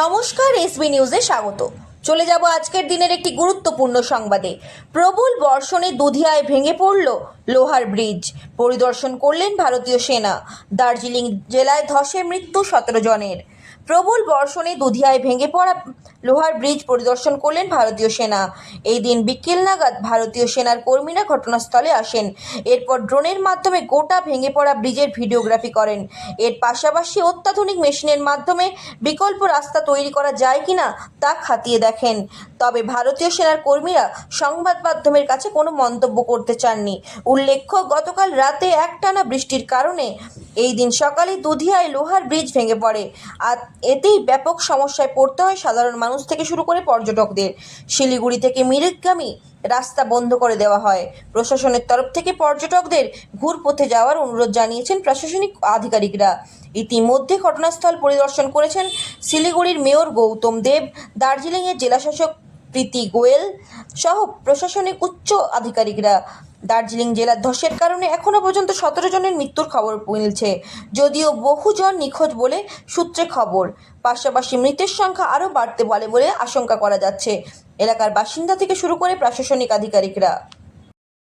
নমস্কার এসবি নিউজে স্বাগত। চলে যাব আজকের দিনের একটি গুরুত্বপূর্ণ সংবাদে। প্রবল বর্ষণে দুধিয়ায় ভেঙে পড়ল লোহার ব্রিজ। পরিদর্শন করলেন ভারতীয় সেনা। দার্জিলিং জেলায় ধসে মৃত্যু সতেরো জনের। প্রবল বর্ষণে দুধিয়ায় ভেঙে পড়া লোহার ব্রিজ পরিদর্শন করলেন ভারতীয় সেনা। এই দিন বিকেল নাগাদ ভারতীয় সেনার কর্মীরা ঘটনাস্থলে আসেন। এরপর ড্রোনের মাধ্যমে গোটা ভেঙে পড়া ব্রিজের ভিডিওগ্রাফি করেন। এর পাশাপাশি অত্যাধুনিক মেশিনের মাধ্যমে বিকল্প রাস্তা তৈরি করা যায় কিনা তা খাতিয়ে দেখেন। তবে ভারতীয় সেনার কর্মীরা সংবাদ মাধ্যমের কাছে কোনো মন্তব্য করতে চাননি। উল্লেখ্য, গতকাল রাতে একটানা বৃষ্টির কারণে এই দিন সকালে দুধিয়ায় লোহার ব্রিজ ভেঙে পড়ে। আর এতেই ব্যাপক সমস্যায় পড়তে হয় সাধারণ মানুষ থেকে শুরু করে পর্যটকদের। শিলিগুড়ি থেকে মিরিকগামী রাস্তা বন্ধ করে দেওয়া হয়। প্রশাসনের তরফ থেকে পর্যটকদের ঘুরপথে যাওয়ার অনুরোধ জানিয়েছেন প্রশাসনিক আধিকারিকরা। ইতিমধ্যে ঘটনাস্থল পরিদর্শন করেছেন শিলিগুড়ির মেয়র গৌতম দেব। দার্জিলিংয়ের জেলাশাসক প্রীতি গোয়েল সহ প্রশাসনিক উচ্চ আধিকারিকরা। দার্জিলিং জেলার ধসের কারণে এখনও পর্যন্ত সতেরো জনের মৃত্যুর খবর মিলছে, যদিও বহুজন নিখোঁজ বলে সূত্রে খবর। পাশাপাশি মৃতের সংখ্যা আরও বাড়তে পারে বলে আশঙ্কা করা যাচ্ছে। এলাকার বাসিন্দা থেকে শুরু করে প্রশাসনিক আধিকারিকরা।